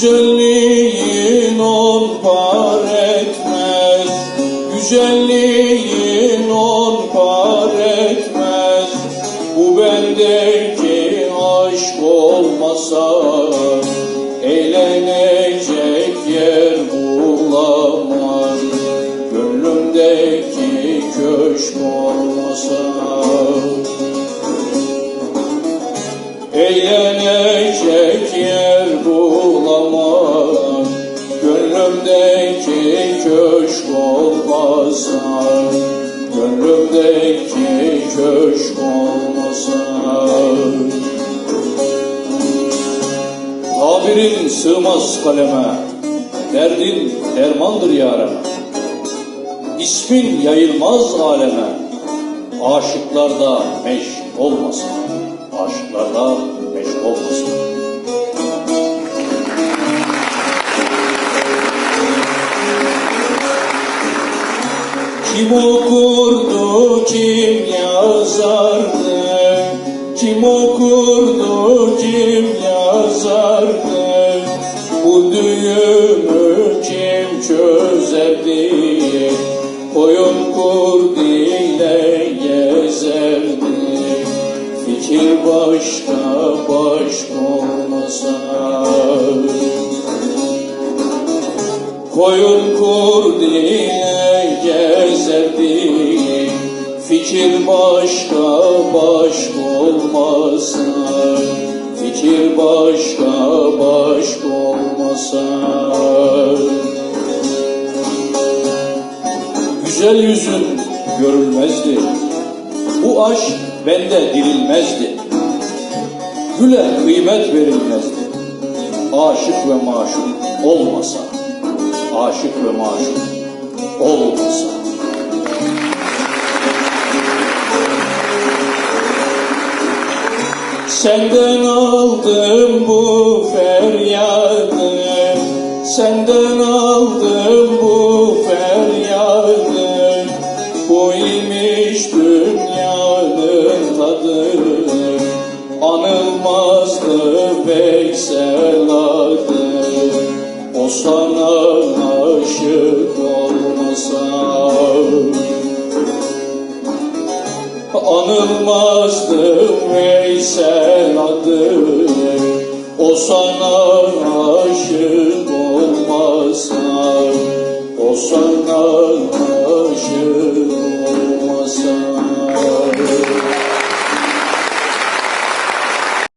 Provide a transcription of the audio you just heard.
Güzelliğin on par etmez. Güzelliğin on par etmez. Bu bendeki aşk olmasa Eğlenecek yer bulamam. Gönlümdeki köşk olmasa. Eğlenecek Gönlümdeki köşk olmasa Gönlümdeki köşk olmasa Tabirin sığmaz kaleme. Derdin dermandır yareme. İsmin yayılmaz aleme. Aşıklarda meşk olmasın. Aşıklarda meşk olmasın Kim okurdu, kim yazardı? Kim okurdu, kim yazardı? Bu düğümü kim çözerdi? Koyun kurdu ile gezerdi. Fikir başka başka olmasa Koyun kurdu gezerdi Fikir başka başka olmasa Fikir başka başka olmasa Güzel yüzün görülmezdi. Bu aşk bende dirilmezdi. Güle kıymet verilmezdi. Aşık ve maşuk olmasa aşık ve maşuk olmasa. Senden aldım bu feryadı, senden aldım bu feryadı. Bu imiş dünyanın tadı, anılmazdı Veysel adı. O sana aşık Anılmazdı Veysel adı O sana aşık olmasa O sana aşık